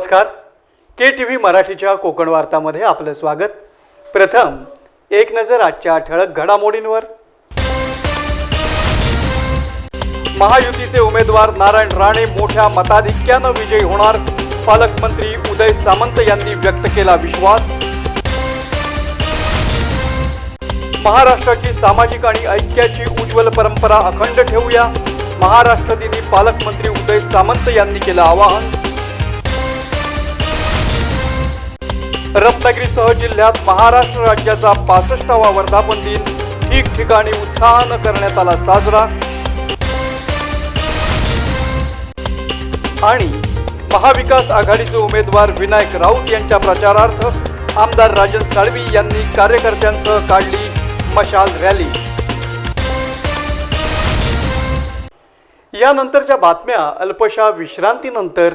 नमस्कार. के T V मराठीच्या कोकण वार्तामध्ये आपलं स्वागत. प्रथम एक नजर आजच्या ठळक घडामोडींवर. महायुतीचे उमेदवार नारायण राणे मोठ्या मताधिक्यानं विजयी होणार. पालकमंत्री उदय सामंत यांनी व्यक्त केला विश्वास. महाराष्ट्राची सामाजिक आणि ऐक्याची उज्ज्वल परंपरा अखंड ठेवूया. महाराष्ट्र दिनी पालकमंत्री उदय सामंत यांनी केलं आवाहन. रत्नागिरीसह जिल्ह्यात महाराष्ट्र राज्याचा पासष्टावा वर्धापन दिन ठिकठिकाणी उत्साहानं करण्यात आला साजरा. आणि महाविकास आघाडीचे उमेदवार विनायक राऊत यांच्या प्रचारार्थ आमदार राजन साळवी यांनी कार्यकर्त्यांसह काढली मशाल रॅली. यानंतरच्या बातम्या अल्पशा विश्रांतीनंतर.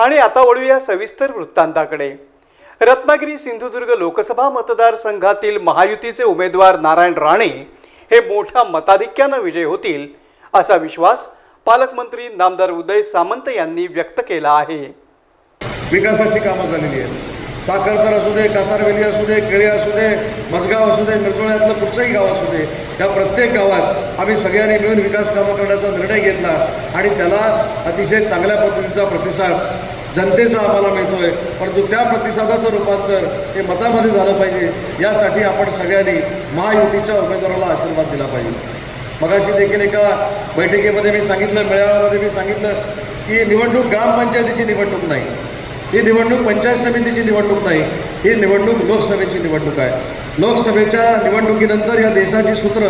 आणि आता वळूया सविस्तर वृत्तांताकडे. रत्नागिरी सिंधुदुर्ग लोकसभा मतदारसंघातील महायुतीचे उमेदवार नारायण राणे हे मोठ्या मताधिक्यानं विजय होतील असा विश्वास पालकमंत्री नामदार उदय सामंत यांनी व्यक्त केला आहे. विकासाची कामं झालेली आहेत. साखरतर असू दे कासारवेली असू दे केळी असू दे मसगाव असू दे मिरजोळ्यातलं कुठचंही गाव असू दे या प्रत्येक गावात आम्ही सगळ्यांनी मिळून विकास कामं करण्याचा निर्णय घेतला आणि त्याला अतिशय चांगल्या पद्धतीचा प्रतिसाद जनतेचा आम्हाला मिळतोय. परंतु त्या प्रतिसादाचं रूपांतर हे मतामध्ये झालं पाहिजे. यासाठी आपण सगळ्यांनी महायुतीच्या उमेदवाराला आशीर्वाद दिला पाहिजे. मगाशी देखील एका बैठकीमध्ये मी सांगितलं मेळाव्यामध्ये मी सांगितलं की निवडणूक ग्रामपंचायतीची निवडणूक नाही. ही निवडणूक पंचायत समितीची निवडणूक नाही. ही निवडणूक लोकसभेची निवडणूक आहे. लोकसभेच्या निवडणुकीनंतर या देशाची सूत्र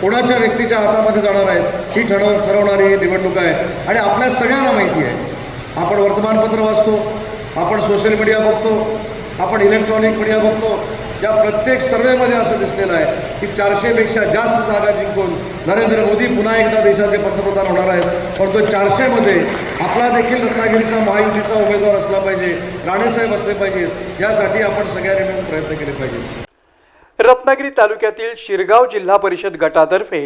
कोणाच्या व्यक्तीच्या हातामध्ये जाणार आहेत ही ठरव ठरवणारी ही निवडणूक आहे. आणि आपल्या सगळ्यांना माहिती आहे. आपण वर्तमानपत्र वाचतो आपण सोशल मीडिया बघतो आपण इलेक्ट्रॉनिक मीडिया बघतो या प्रत्येक सर्वेमध्ये असं दिसलेलं आहे की चारशेपेक्षा जास्त जागा जिंकून नरेंद्र मोदी पुन्हा एकदा देशाचे पंतप्रधान होणार आहेत. परंतु चारशेमध्ये आपला देखील रत्नागिरीचा महायुतीचा उमेदवार असला पाहिजे राणेसाहेब असले पाहिजेत यासाठी आपण सगळ्यांनी मिळून प्रयत्न केले पाहिजे रत्नागिरी तालुक्यातील शिरगाव जिल्हा परिषद गटातर्फे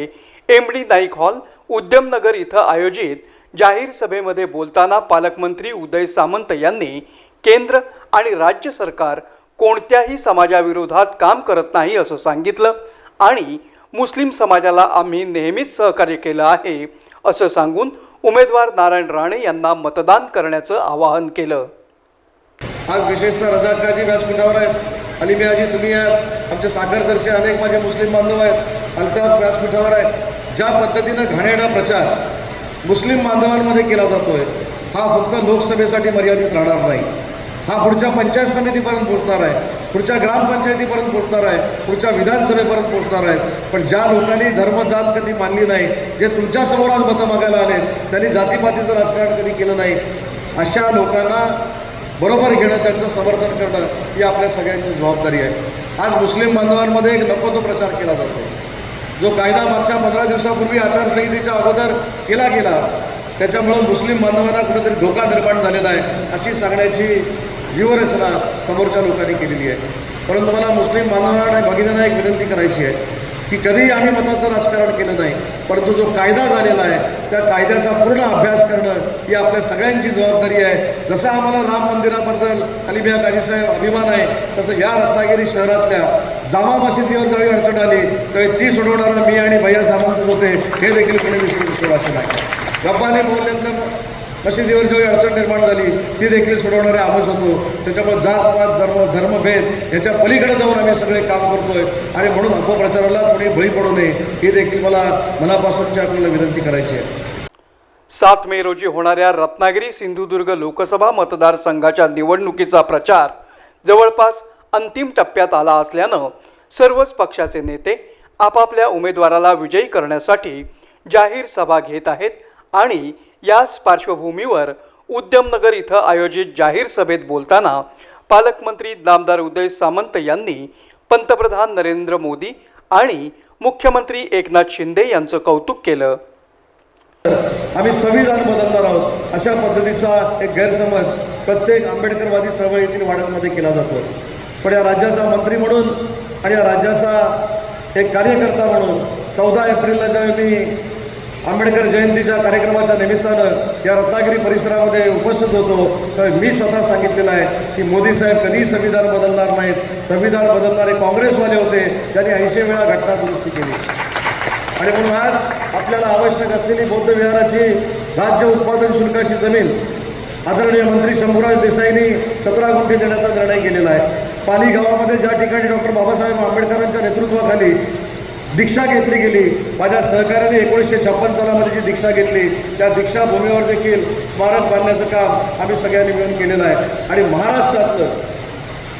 एमडी नाईक हॉल उद्यमनगर इथं आयोजित जाहीर सभेमध्ये बोलताना पालकमंत्री उदय सामंत यांनी केंद्र आणि राज्य सरकार कोणत्याही समाजाविरोधात काम करत नाही असं सांगितलं आणि मुस्लिम समाजाला आम्ही नेहमीच सहकार्य केलं आहे असं सांगून उमेदवार नारायण राणे यांना मतदान करण्याचं आवाहन केलं. आज विशेषतः रजाकाजी व्यासपीठावर आहेत. अलिमियाजी तुम्ही आहात. आमच्या सागरदरचे अनेक माझे मुस्लिम बांधव आहेत. अल्ताफ व्यासपीठावर आहेत. ज्या पद्धतीनं घाणेरडा प्रचार मुस्लिम बांधवांमध्ये केला जातोय. हा फक्त लोकसभेसाठी मर्यादित राहणार नाही. हा पुढच्या पंचायत समितीपर्यंत पोहोचणार आहे. पुढच्या ग्रामपंचायतीपर्यंत पोहोचणार आहे. पुढच्या विधानसभेपर्यंत पोहोचणार आहे. पण ज्या लोकांनी धर्म जात कधी मानली नाही जे तुमच्यासमोर आज मतं मागायला आले त्यांनी जातीपातीचं राजकारण कधी केलं नाही. अशा लोकांना बरोबर घेणं त्यांचं समर्थन करणं ही आपल्या सगळ्यांची जबाबदारी आहे. आज मुस्लिम बांधवांमध्ये एक नको तो प्रचार केला जातो जो कायदा मागच्या पंधरा दिवसापूर्वी आचारसंहितेच्या अगोदर केला गेला त्याच्यामुळं मुस्लिम बांधवांना कुठेतरी धोका निर्माण झालेला आहे अशी सांगण्याची व्यूहरचना समोरच्या लोकांनी केलेली आहे. परंतु मला मुस्लिम बांधवांना आणि भगिनींना एक विनंती करायची आहे की कधीही आम्ही मताचं राजकारण केलं नाही परंतु जो कायदा झालेला आहे त्या कायद्याचा पूर्ण अभ्यास करणं ही आपल्या सगळ्यांची जबाबदारी आहे. जसं आम्हाला राम मंदिराबद्दल अलिबिया काजीसाहेब अभिमान आहे तसं या रत्नागिरी शहरातल्या जामा मशिदीवर ज्यावेळी अडचण आली त्यावेळी ती सोडवणारा मी आणि भैया सामंतच होते हे देखील कोणी विसरू विश्वास नाही. गप्पाने बोलल्यानंतर मशिदीवर जेव्हा अडचण निर्माण झाली ती देखील सोडवणारे आम्हीच होतो. त्याच्यामुळे जात पात धर्म धर्मभेद याच्या पलीकडे जाऊन आम्ही सगळे काम करतोय. आणि म्हणून अपप्रचाराला कोणी बळी पडू नये ही देखील मला मनापासूनची आपल्याला विनंती करायची आहे. सात मे रोजी होणाऱ्या रत्नागिरी सिंधुदुर्ग लोकसभा मतदारसंघाच्या निवडणुकीचा प्रचार जवळपास अंतिम टप्प्यात आला असल्यानं सर्वच पक्षाचे नेते आपापल्या उमेदवाराला विजयी करण्यासाठी जाहीर सभा घेत आहेत आणि याच पार्श्वभूमीवर उद्यमनगर इथं आयोजित जाहीर सभेत बोलताना पालकमंत्री नामदार उदय सामंत यांनी पंतप्रधान नरेंद्र मोदी आणि मुख्यमंत्री एकनाथ शिंदे यांचं कौतुक केलं. आम्ही संविधान बदलणार आहोत. अशा पद्धतीचा एक गैरसमज प्रत्येक आंबेडकरवादी चळवळीतील वाड्यांमध्ये केला जातो. पण या राज्याचा मंत्री म्हणून आणि या राज्याचा एक कार्यकर्ता म्हणून चौदा एप्रिलला ज्यावेळी मी आंबेडकर जयंतीच्या कार्यक्रमाच्या निमित्तानं या रत्नागिरी परिसरामध्ये उपस्थित होतो तर मी स्वतः सांगितलेलं आहे की मोदी साहेब कधीही संविधान बदलणार नाहीत. संविधान बदलणारे काँग्रेसवाले होते त्यांनी ऐंशी वेळा घटना दुरुस्ती केली. आणि म्हणून आज आपल्याला आवश्यक असलेली बौद्ध विहाराची राज्य उत्पादन शुल्काची जमीन आदरणीय मंत्री शंभूराज देसाईंनी सतरा गुंठे देण्याचा निर्णय केलेला आहे. पाली गावामध्ये ज्या ठिकाणी डॉक्टर बाबासाहेब आंबेडकरांच्या नेतृत्वाखाली दीक्षा घेतली गेली माझ्या सहकार्याने एकोणीसशे छप्पन सालामध्ये जी दीक्षा घेतली त्या दीक्षाभूमीवर देखील स्मारक बांधण्याचं काम आम्ही सगळ्यांनी मिळून केलेलं आहे. आणि महाराष्ट्रातलं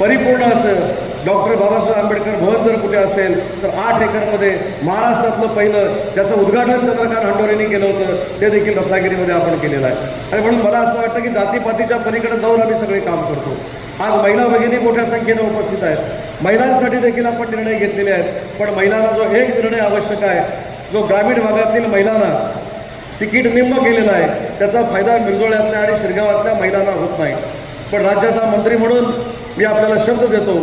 परिपूर्ण असं डॉक्टर बाबासाहेब आंबेडकर भवन जर कुठे असेल तर आठ एकरमध्ये महाराष्ट्रातलं पहिलं त्याचं उद्घाटन चंद्रकांत हंडोरेंनी केलं होतं ते देखील रत्नागिरीमध्ये आपण केलेलं आहे. आणि म्हणून मला असं वाटतं की जातीपातीच्या पलीकडे जाऊन आम्ही सगळे काम करतो. आज महिला भगिनी मोठ्या संख्येने उपस्थित आहेत. महिलांसाठी देखील आपण निर्णय घेतलेले आहेत. पण महिलांना जो एक निर्णय आवश्यक आहे जो ग्रामीण भागातील महिलांना तिकीट निम्म केलेलं आहे त्याचा फायदा मिरजोळ्यातल्या आणि शिरगावातल्या महिलांना होत नाही. पण राज्याचा मंत्री म्हणून मी आपल्याला शब्द देतो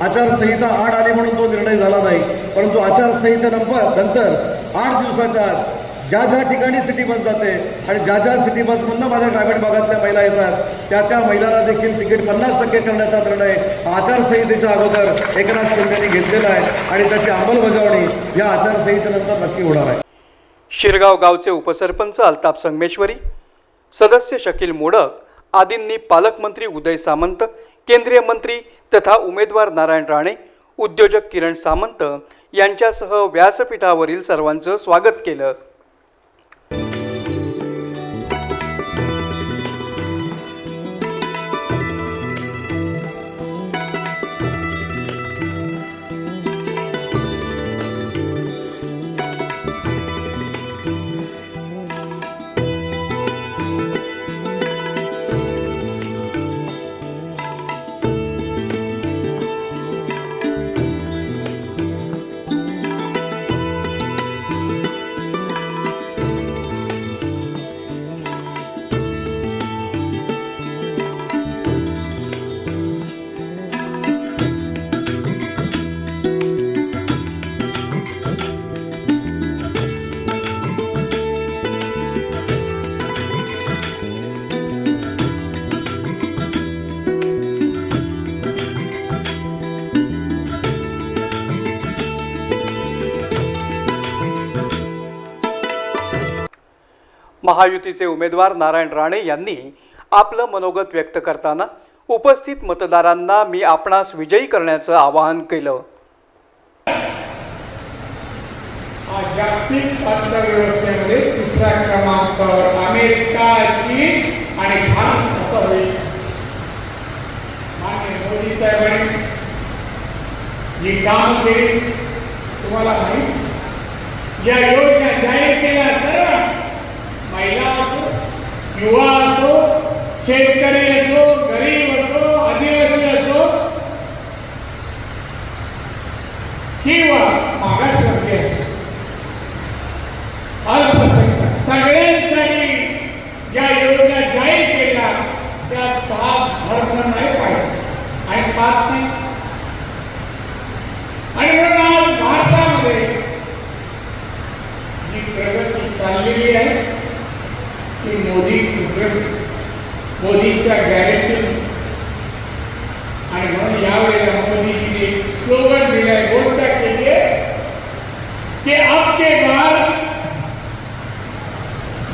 आचारसंहिता आड आली म्हणून तो निर्णय झाला नाही. परंतु आचारसंहितेनंतर नंतर आठ दिवसाच्या आत ज्या ज्या ठिकाणी सिटी बस जाते आणि ज्या ज्या सिटी बसमधनं माझ्या ग्रामीण भागातल्या महिला येतात त्या त्या महिलांना देखील तिकीट पन्नास टक्के करण्याचा निर्णय आचारसंहितेच्या अगोदर एकनाथ शिंदेनी घेतलेला आहे आणि त्याची अंमलबजावणी या आचारसंहितेनंतर नक्की होणार आहे. शिरगाव गावचे उपसरपंच अल्ताप संगमेश्वरी सदस्य शकील मोडक आदींनी पालकमंत्री उदय सामंत केंद्रीय मंत्री तथा उमेदवार नारायण राणे उद्योजक किरण सामंत यांच्यासह व्यासपीठावरील सर्वांचं स्वागत केलं. महायुतीचे उमेदवार नारायण राणे यांनी आपलं मनोगत व्यक्त करताना उपस्थित मतदारांना मी आपणास विजयी करण्याचं आवाहन केलं. जागतिक अर्थव्यवस्थेमध्ये तिसऱ्या क्रमांकावर अमेरिका चीन आणि भारत असं होईल. मान्य मोदी साहेबांनी जी काम केली तुम्हाला माहीत? ज्या योजना जाहीर केल्या सर्व युवा असो शेतकरी असो गरीब असो आदिवासी असो किंवा मागासवर्गीय असो. अल्पसंख्याक सगळ्यांसाठी या योजना जाहीर केल्या त्या सात धर्म नाही पाहिजे. आणि पाच आणि म्हणून आज भारतामध्ये जी प्रगती चाललेली आहे ती मोदी मोदींच्या गॅरंटी आणि म्हणून यावेळेला स्लोगन दिलं आहे घोषणा केली आहे की अब के बाद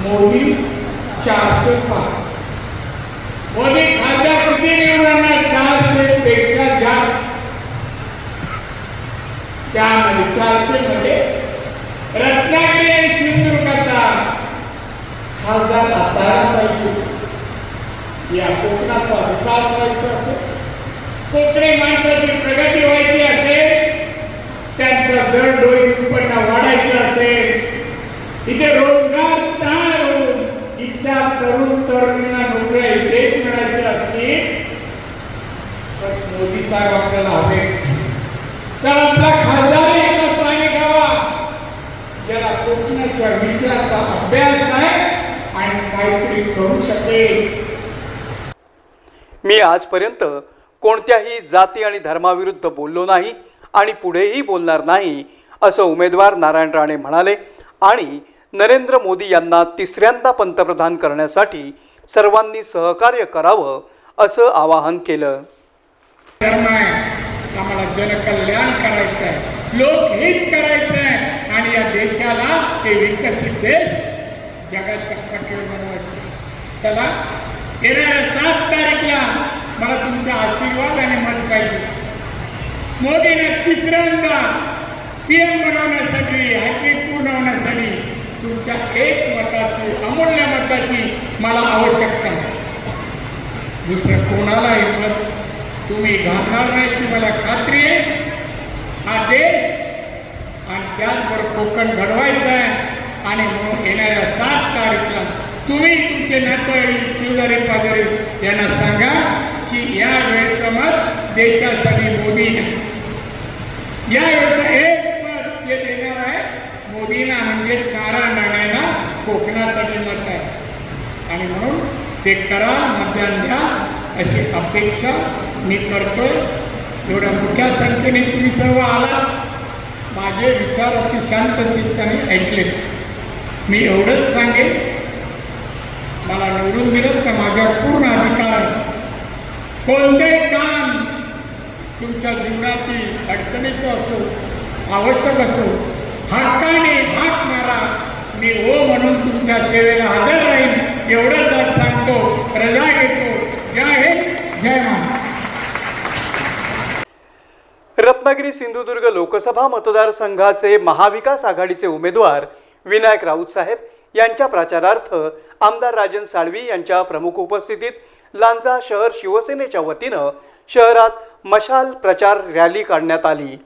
मोदी चारशे पाच. मोदी खासदार किती निवडून आणणार चारशे पेक्षा जास्त. त्यामध्ये चारशे मध्ये रत्नागिरी सिंधुदुर्गाचा खासदार असायला पाहिजे. या कोकणाचा विकास व्हायचा असेल कोकणी माणसाची प्रगती व्हायची असेल त्यांचं दरडोई उत्पन्न वाढायचं असेल. इथे रोजगार तयार होऊन इथल्या तरुण तरुणींना नोकऱ्या इथेच मिळायच्या असतील तर मोदी साहेब आपल्याला हवे. तर आपला खासदार एका स्थानिक गावा ज्याला कोकणाच्या विषयाचा अभ्यास आहे. काहीतरी करू शकेल. मी आजपर्यंत कोणत्याही जाती आणि धर्माविरुद्ध बोललो नाही आणि पुढेही बोलणार नाही असं उमेदवार नारायण राणे म्हणाले आणि नरेंद्र मोदी यांना तिसऱ्यांदा पंतप्रधान करण्यासाठी सर्वांनी सहकार्य करावं असं आवाहन केलं. आम्हाला जनकल्याण करायचं आहे लोकहित करायचं आहे आणि या देशाला ते विकसित देश जगाच्या. चला येणाऱ्या सात तारीखला मला तुमचा आशीर्वाद आणि मत पाहिजे. मोदीने तिसऱ्यांदा पीएम बनवण्यासाठी हॅट्रिक पूर्ण तुमच्या एक मताची अमूल्य मताची मला आवश्यकता. दुसरं कोणालाही मत तुम्ही घालणार नाही मला खात्री आहे. हा देश आणि त्याचबरोबर कोकण घडवायचं आहे. आणि म्हणून येणाऱ्या सात तारीखला तुम्ही तुमचे नातेवाईक शेजारी पाजारी यांना सांगा की या वेळचं मत देशासाठी मोदी या वेळचं एक मत जे देणार आहे मोदींना म्हणजे तारा नाण्याला कोकणासाठी मत आहे. आणि म्हणून ते करा मतदान द्या अशी अपेक्षा मी करतोय. एवढ्या मोठ्या संख्येने तुम्ही सर्व आला. माझे विचार अति शांत चित्ताने ऐकले. मी एवढंच सांगेन. मला निवडून दिलं तर माझ्यावर पूर्ण अधिकार? आहे कोणतेही काम तुमच्या जीवनातील अडचणीचं असो आवश्यक असो हक्काने हात मारा मी ओ म्हणून तुमच्या सेवेला हजर राहील एवढंच आज सांगतो रजा घेतो. जय हिंद जय महाराज रत्नागिरी सिंधुदुर्ग लोकसभा मतदारसंघाचे महाविकास आघाडीचे उमेदवार विनायक राऊत साहेब यांच्या प्रचारार्थ आमदार राजन साळवी यांच्या प्रमुख उपस्थितीत लांजा शहर शिवसेनेच्या वतीनं शहरात मशाल प्रचार रॅली काढण्यात आली.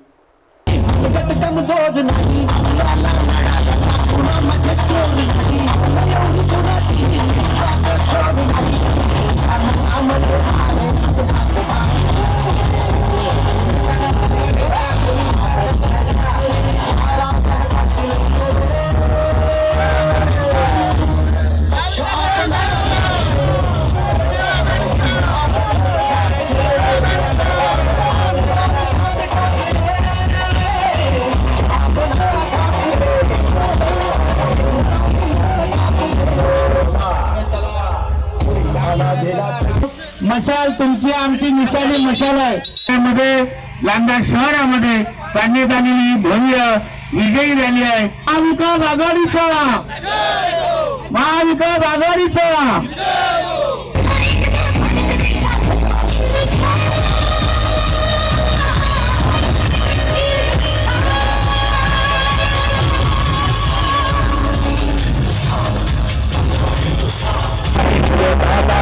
मशाल तुमची आमची निशाणी मशाल आहे. त्यामध्ये लांडा शहरामध्ये काढण्यात आलेली भव्य विजयी रॅली आहे. महाविकास आघाडीचा महाविकास आघाडीचा पक्ष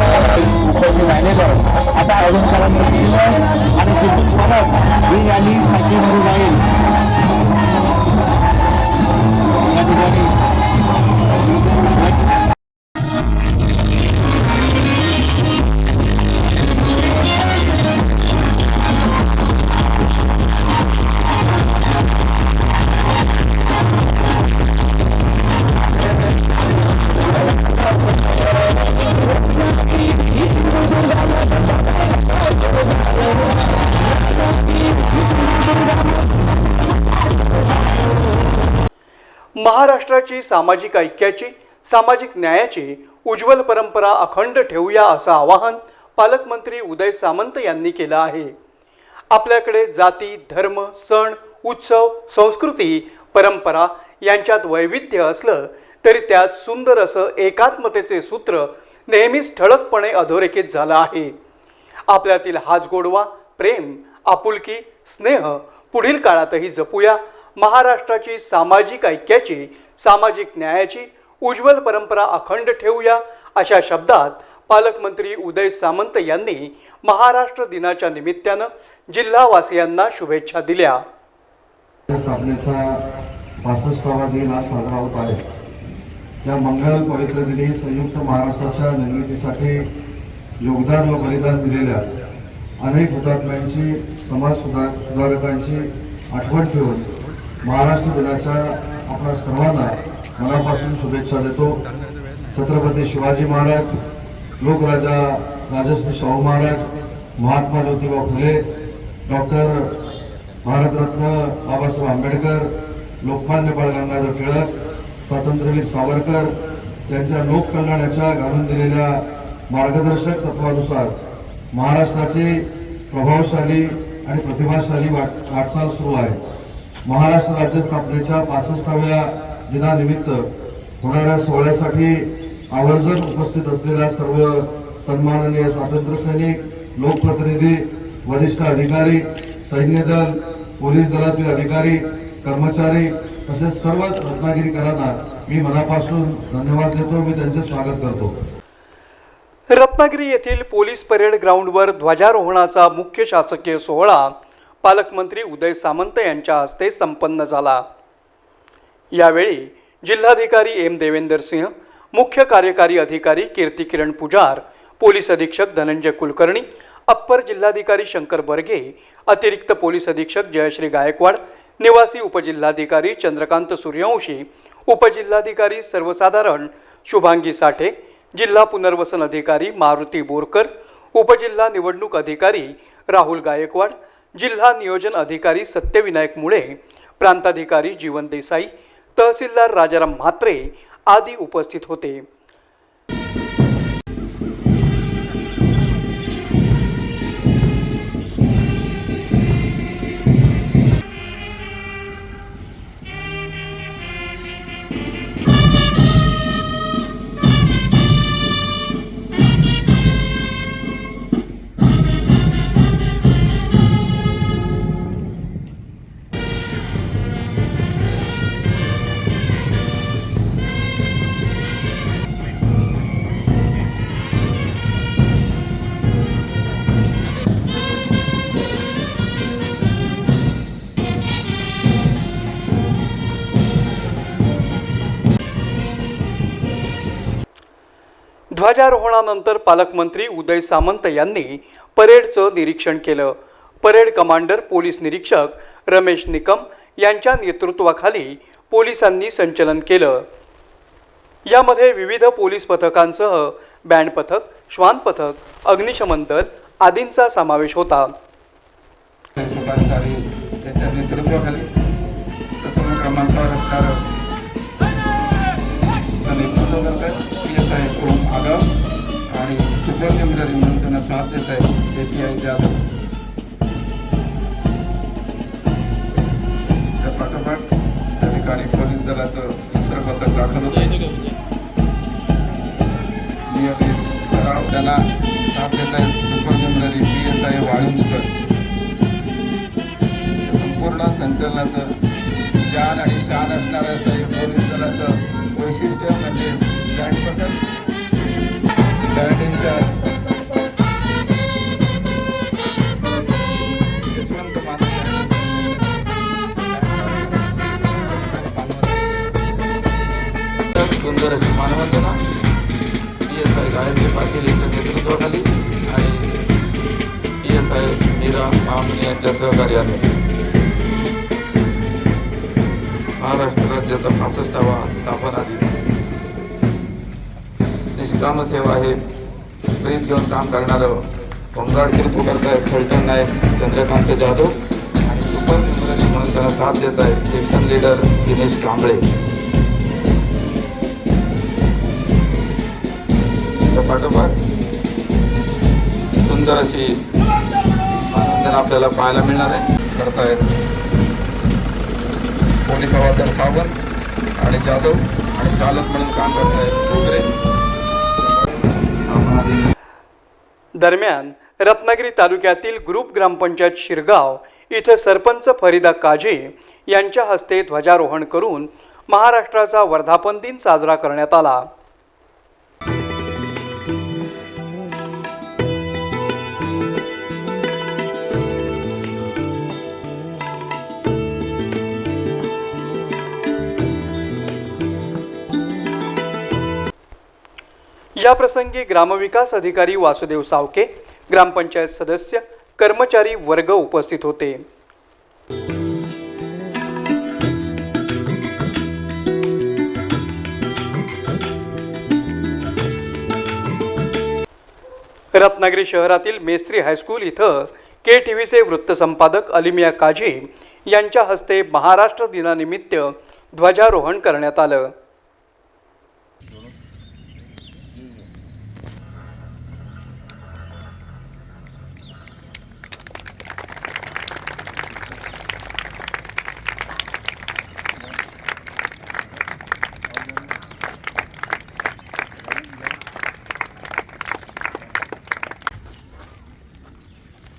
जाईल उपस्थित राहिलेले आहेत आता अजून कलांची आणि तिथून परत ही रॅली साठीमध्ये जाईल महाराष्ट्राची सामाजिक ऐक्याची सामाजिक न्यायाची उज्ज्वल परंपरा अखंड ठेवूया असं आवाहन पालकमंत्री उदय सामंत यांनी केलं आहे. आपल्याकडे जाती धर्म सण उत्सव संस्कृती परंपरा यांच्यात वैविध्य असलं तरी त्यात सुंदर असं एकात्मतेचे सूत्र नेहमीच ठळकपणे अधोरेखित झालं आहे. आपल्यातील हाच गोडवा प्रेम आपुलकी स्नेह पुढील काळातही जपूया. महाराष्ट्राची सामाजिक ऐक्याची सामाजिक न्यायाची उज्ज्वल परंपरा अखंड ठेवूया अशा शब्दात पालकमंत्री उदय सामंत यांनी महाराष्ट्र दिनाच्या निमित्तानं जिल्हावासियांना शुभेच्छा दिल्या. स्थापनेचा बासष्टावा दिन आज साजरा होत आहे या मंगल पवित्र दिनी संयुक्त महाराष्ट्राच्या निर्मितीसाठी योगदान व बलिदान दिलेल्या अनेक हुतात्म्यांची समाज सुधार सुधारकांची आठवण ठेवून महाराष्ट्र दिनाच्या आपल्या सर्वांना मनापासून शुभेच्छा देतो. छत्रपती शिवाजी महाराज लोकराजा राजश्री शाहू महाराज महात्मा ज्योतिबा फुले डॉक्टर भारतरत्न बाबासाहेब आंबेडकर लोकमान्य बाळ गंगाधर टिळक स्वातंत्र्यवीर सावरकर यांच्या लोककल्याणाच्या घालून दिलेल्या मार्गदर्शक तत्वानुसार महाराष्ट्राची प्रभावशाली आणि प्रतिभाशाली वाट वाटचाल सुरू आहे. महाराष्ट्र राज्य स्थापनेच्या पासष्टाव्या दिनानिमित्त होणाऱ्या सोहळ्यासाठी आवर्जून उपस्थित असलेल्या सर्व सन्माननीय स्वातंत्र्य सैनिक लोकप्रतिनिधी वरिष्ठ अधिकारी सैन्य दल पोलीस दलातील अधिकारी कर्मचारी तसेच सर्वच रत्नागिरीकरांना मी मनापासून धन्यवाद देतो. मी त्यांचे स्वागत करतो. रत्नागिरी येथील पोलीस परेड ग्राउंडवर ध्वजारोहणाचा मुख्य शासकीय सोहळा पालकमंत्री उदय सामंत यांच्या हस्ते संपन्न झाला. यावेळी जिल्हाधिकारी एम देवेंदर सिंह मुख्य कार्यकारी अधिकारी कीर्ती किरण पुजार पोलीस अधीक्षक धनंजय कुलकर्णी अप्पर जिल्हाधिकारी शंकर बर्गे अतिरिक्त पोलीस अधीक्षक जयश्री गायकवाड निवासी उपजिल्हाधिकारी चंद्रकांत सूर्यवंशी उपजिल्हाधिकारी सर्वसाधारण शुभांगी साठे जिल्हा पुनर्वसन अधिकारी मारुती बोरकर उपजिल्हा निवडणूक अधिकारी राहुल गायकवाड जिल्हा नियोजन अधिकारी सत्यविनायक मुळे प्रांताधिकारी जीवन देसाई तहसीलदार राजाराम म्हात्रे आदी उपस्थित होते. ध्वजारोहणानंतर पालकमंत्री उदय सामंत यांनी परेडचं निरीक्षण केलं. परेड कमांडर पोलीस निरीक्षक रमेश निकम यांच्या नेतृत्वाखाली पोलिसांनी संचलन केलं. यामध्ये विविध पोलीस पथकांसह बँड पथक श्वान पथक अग्निशमन दल आदींचा समावेश होता. नेतृत्वाखाली ओम आगाव आणि सुपरनिमररी म्हणून त्यांना साथ देत आहे. ए पी आय जाधव त्या पाठोपाठ त्या ठिकाणी पोलीस दलाचं दुसरं पथक दाखल होतं. नियमित सराव त्यांना साथ देत आहेत supernumerary P S I Walunjkar संपूर्ण संचलनाचं जान आणि शान असणारं असं हे पोलीस दलाचं वैशिष्ट्य म्हणजे बँड पथक बँड यशवंत मानव सुंदर अशी मानवंदना. P S I Gayatri Patil यांच्या नेतृत्वाखाली आणि P S I Meera Mamni यांच्या सहकार्याने. महाराष्ट्र राज्याचा पासष्टावा स्थापना दिन निष्काम सेवा हे प्रीत घेऊन काम करणारं होमगार्ड कीर्ती करतायत फलटण नायक चंद्रकांत जाधव आणि सुपर न्युमररी म्हणून त्यांना साथ देत आहेत सेक्शन लीडर दिनेश कांबळे. पाठोपाठ सुंदर अशी आनंद आपल्याला पाहायला मिळणार आहे. करतायत पोलीस हवालदार सावंत आणि जाधव आणि चालक म्हणून काम करतायत वगैरे. दरम्यान रत्नागिरी तालुक्यातील ग्रुप ग्रामपंचायत शिरगाव इथं सरपंच फरीदा काझी यांच्या हस्ते ध्वजारोहण करून महाराष्ट्राचा वर्धापन दिन साजरा करण्यात आला. याप्रसंगी ग्रामविकास अधिकारी वासुदेव सावके ग्रामपंचायत सदस्य कर्मचारी वर्ग उपस्थित होते. रत्नागिरी शहरातील मेस्त्री हायस्कूल इथं के टी व्हीचे वृत्तसंपादक अलिमिया काझी यांच्या हस्ते महाराष्ट्र दिनानिमित्त ध्वजारोहण करण्यात आलं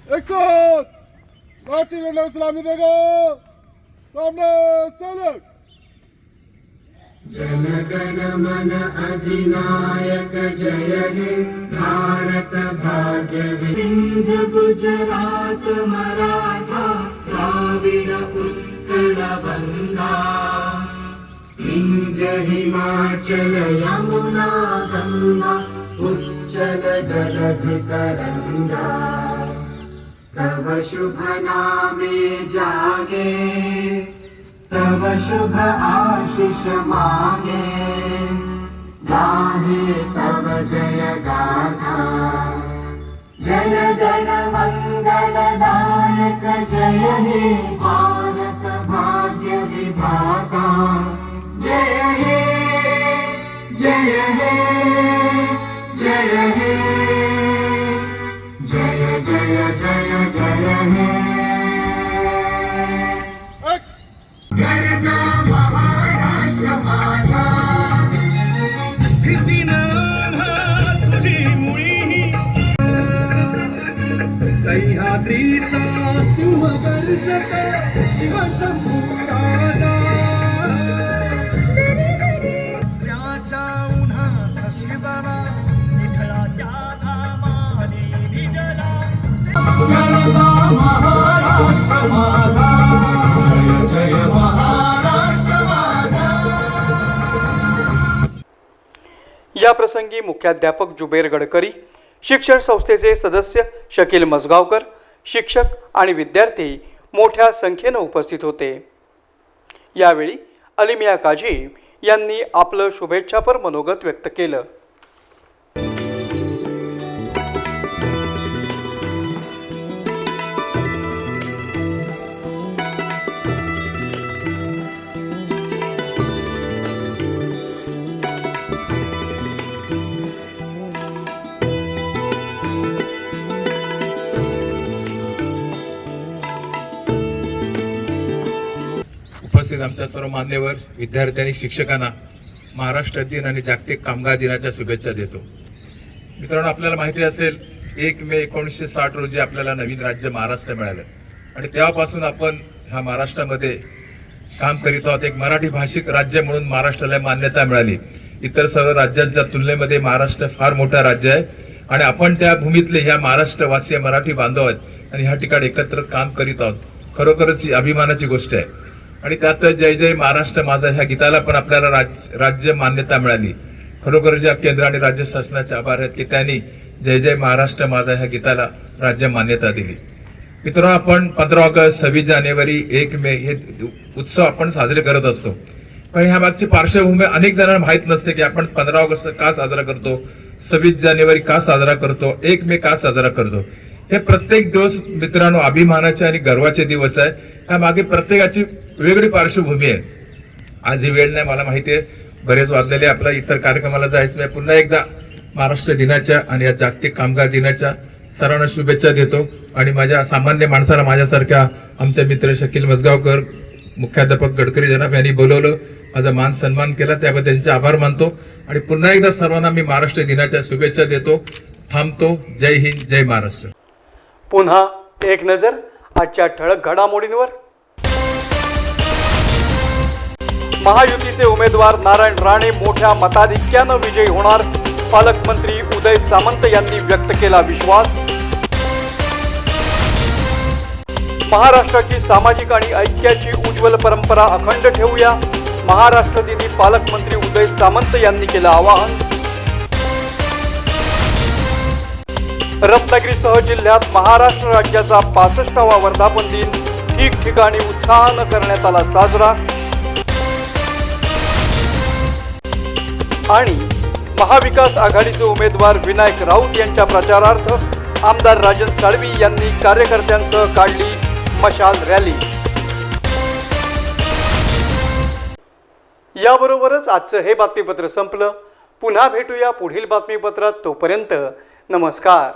एक साथ राष्ट्रीय झंडा सलामी देगा सामने सैनिक जनगण मन अधिनायक जय हे भारत भाग्य सिंध गुजरात मराठा द्राविड उत्कल बंगा. विंध्य हिमाचल यमुना गंगा उच्चल जलधि तरंगा. शुभ नामे जागे तव शुभ आशिष मागे। गाहे तव जय गाथा। जन गण मंगल दायक जय हे या प्रसंगी मुख्याध्यापक जुबेर गडकरी शिक्षण संस्थेचे सदस्य शकील मसगावकर शिक्षक आणि विद्यार्थी मोठ्या संख्येनं उपस्थित होते. यावेळी अलिमिया काझी यांनी आपलं शुभेच्छापर मनोगत व्यक्त केलं. उपस्थित आमच्या सर्व मान्यवर विद्यार्थ्यांनी शिक्षकांना महाराष्ट्र दिन आणि जागतिक कामगार दिनाच्या शुभेच्छा देतो. मित्रांनो आपल्याला माहिती असेल एक मे एकोणीसशे साठ रोजी आपल्याला नवीन राज्य महाराष्ट्र मिळालं. आणि तेव्हापासून आपण ह्या महाराष्ट्रामध्ये काम करीत आहोत. एक मराठी भाषिक राज्य म्हणून महाराष्ट्राला मान्यता मिळाली. इतर सर्व राज्यांच्या तुलनेमध्ये महाराष्ट्र फार मोठा राज्य आहे. आणि आपण त्या भूमीतले ह्या महाराष्ट्रवासीय मराठी बांधव आहेत आणि ह्या ठिकाणी एकत्र काम करीत आहोत. खरोखरच ही अभिमानाची गोष्ट आहे. आणि त्यात जय जय महाराष्ट्र माझा ह्या गीताला पण आपल्याला राज राज्य मान्यता मिळाली. खरोखर ज्या केंद्र आणि राज्य शासनाचे आभार आहेत की त्यांनी जय जय महाराष्ट्र माझा ह्या गीताला राज्य मान्यता दिली. मित्रांनो आपण पंधरा ऑगस्ट सव्वीस जानेवारी एक मे हे उत्सव आपण साजरे करत असतो. पण ह्या मागची पार्श्वभूमी अनेक जणांना माहीत नसते की आपण पंधरा ऑगस्ट का साजरा करतो? सव्वीस जानेवारी का साजरा करतो? एक मे का साजरा करतो? हे प्रत्येक दिवस मित्रांनो अभिमानाचे आणि गर्वाचे दिवस आहे. ह्या मागे प्रत्येकाची वेगळी पार्श्वभूमी आहे आज ही वेळ नाही मला माहिती आहे. बरेच वाजलेले आपल्या इतर कार्यक्रमाला जायचं नाही. पुन्हा एकदा महाराष्ट्र दिनाच्या आणि या जागतिक कामगार दिनाच्या सर्वांना शुभेच्छा देतो. आणि माझ्या सामान्य माणसाला माझ्यासारख्या आमचे मित्र शकील मसगावकर मुख्याध्यापक गडकरी जनाब यांनी बोलवलं. माझा मान सन्मान केला. त्याबद्दल त्यांचे आभार मानतो. आणि पुन्हा एकदा सर्वांना मी महाराष्ट्र दिनाच्या शुभेच्छा देतो. थांबतो. जय हिंद जय महाराष्ट्र. पुन्हा एक नजर आजच्या ठळक घडामोडींवर. महायुतीचे उमेदवार नारायण राणे मोठ्या मताधिक्यानं विजयी होणार. पालकमंत्री उदय सामंत यांनी व्यक्त केला विश्वास. महाराष्ट्राची सामाजिक आणि ऐक्याची उज्ज्वल परंपरा अखंड ठेवूया. महाराष्ट्र दिनी पालकमंत्री उदय सामंत यांनी केलं आवाहन. रत्नागिरीसह जिल्ह्यात महाराष्ट्र राज्याचा पासष्टावा वर्धापन दिन. ठिकठिकाणी उत्साहानं करण्यात आला साजरा. आणि महाविकास आघाडीचे उमेदवार विनायक राऊत यांच्या प्रचारार्थ आमदार राजन साळवी यांनी कार्यकर्त्यांसह काढली मशाल रॅली. याबरोबरच आजचं हे बातमीपत्र संपलं. पुन्हा भेटूया पुढील बातमीपत्रात तोपर्यंत नमस्कार.